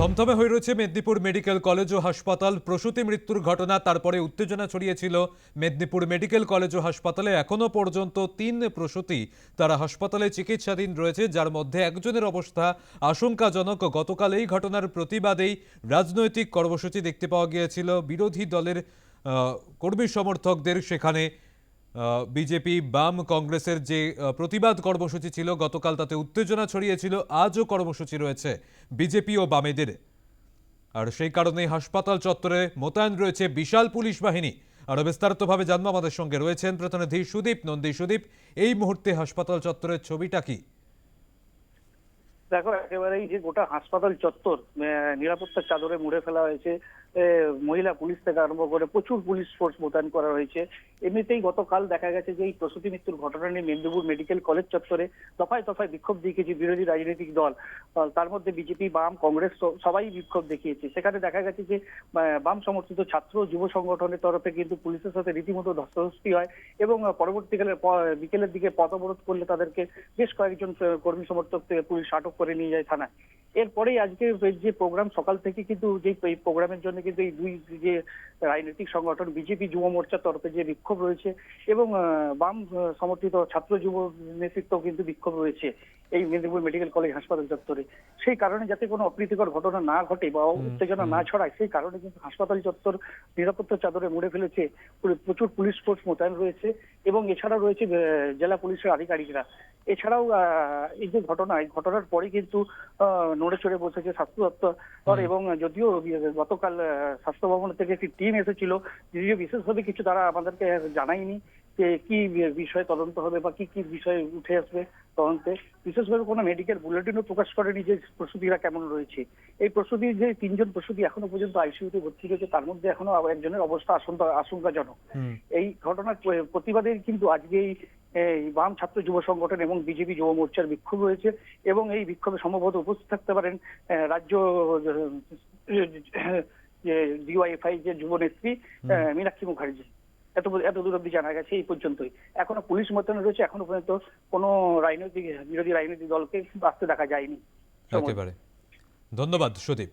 থমথমে হয়ে রয়েছে মেদিনীপুর মেডিকেল কলেজ ও হাসপাতাল। প্রসূতি মৃত্যুর ঘটনা, তারপরে উত্তেজনা ছড়িয়েছিল মেদিনীপুর মেডিকেল কলেজ ও হাসপাতালে। এখনও পর্যন্ত তিন প্রসূতি তারা হাসপাতালে চিকিৎসাধীন রয়েছে, যার মধ্যে একজনের অবস্থা আশঙ্কাজনক। গতকাল এই ঘটনার প্রতিবাদেই রাজনৈতিক কর্মসূচি দেখতে পাওয়া গিয়েছিল। বিরোধী দলের কর্মী সমর্থকদের সেখানে বিজেপি, বাম কংগ্রেসের যে প্রতিবাদ কর্মসূচি ছিল, গতকাল তাতে উত্তেজনা ছড়িয়েছিল, আজও কর্মসূচি রয়েছে বিজেপি ও বামেদের। আর সেই কারণেই হাসপাতাল চত্বরে মোতায়েন রয়েছে বিশাল পুলিশ বাহিনী। আরও বিস্তারিতভাবে জানব আমাদের সঙ্গে রয়েছেন প্রতিনিধি সুদীপ নন্দী। সুদীপ, এই মুহূর্তে হাসপাতাল চত্বরের ছবিটা কি? দেখো একেবারেই যে গোটা হাসপাতাল চত্বর নিরাপত্তার চাদরে মুড়ে ফেলা হয়েছে মহিলা পুলিশ থেকে আরম্ভ করে প্রচুর পুলিশ ফোর্স মোতায়েন করা হয়েছে। এমনিতেই গতকাল দেখা গেছে যে এই প্রসূতি মৃত্যুর ঘটনা নিয়ে মেদিনীপুর মেডিকেল কলেজ চত্বরে দফায় দফায় বিক্ষোভ দেখিয়েছে বিরোধী রাজনৈতিক দল। তার মধ্যে বিজেপি, বাম, কংগ্রেস সবাই বিক্ষোভ দেখিয়েছে। সেখানে দেখা গেছে যে বাম সমর্থিত ছাত্র যুব সংগঠনের তরফে কিন্তু পুলিশের সাথে রীতিমতো ধস্তাধস্তি হয় এবং পরবর্তীকালে বিকেলের দিকে পথ অবরোধ করলে তাদেরকে বেশ কয়েকজন কর্মী সমর্থক থেকে পুলিশ আটক করে নিয়ে যায় থানায়। এরপরেই আজকে যে প্রোগ্রাম সকাল থেকে কিন্তু যে এই প্রোগ্রামের জন্য কিন্তু এই দুই যে রাজনৈতিক সংগঠন বিজেপি যুব মোর্চার তরফে যে বিক্ষোভ রয়েছে এবং বাম সমর্থিত ছাত্র যুব নেতৃত্ব কিন্তু বিক্ষোভ রয়েছে এই মেদিনীপুর মেডিকেল কলেজ হাসপাতাল চত্বরে। সেই কারণে যাতে কোনো অপ্রীতিকর ঘটনা না ঘটে বা উত্তেজনা না ছড়ায় সেই কারণে কিন্তু হাসপাতাল চত্বর নিরাপত্তার চাদরে মুড়ে ফেলেছে প্রচুর পুলিশ ফোর্স মোতায়েন রয়েছে এবং এছাড়া রয়েছে জেলা পুলিশের আধিকারিকরা। এছাড়াও আহ, এই যে ঘটনা এই ঘটনার পরে কিন্তু আহ, নড়ে চড়ে বসেছে স্বাস্থ্য দপ্তর। এবং যদিও গতকাল স্বাস্থ্য ভবন থেকে একটি টিম এসেছিল যদিও বিশেষভাবে কিছু তারা আমাদেরকে জানায়নি যে কি বিষয়ে তদন্ত হবে বা কি কি বিষয়ে উঠে আসবে তদন্তে। বিশেষভাবে কোনো মেডিকেল বুলেটিনও প্রকাশ করেনি যে প্রসূতিরা কেমন রয়েছে। এই প্রসূতির যে তিনজন প্রসূতি এখনও পর্যন্ত আইসিইউতে ভর্তি রয়েছে তার মধ্যে এখনও একজনের অবস্থা আশঙ্কা আশঙ্কাজনক। এই ঘটনার প্রতিবাদে কিন্তু আজকে এই এই বাম ছাত্র যুব সংগঠন এবং বিজেপি যুব মোর্চার বিক্ষোভ রয়েছে এবং এই বিক্ষোভে সম্ভবত উপস্থিত থাকতে পারেন রাজ্য ডিওয়াইফআই যে যুব নেত্রী মীনাক্ষী মুখার্জি। এত এত দূর অব্দি জানা গেছে এই পর্যন্তই। এখনও পুলিশ মোতায়েন রয়েছে এখনও পর্যন্ত কোনো রাজনৈতিক বিরোধী রাজনৈতিক দলকে আসতে দেখা যায়নি। ধন্যবাদ সুদীপ।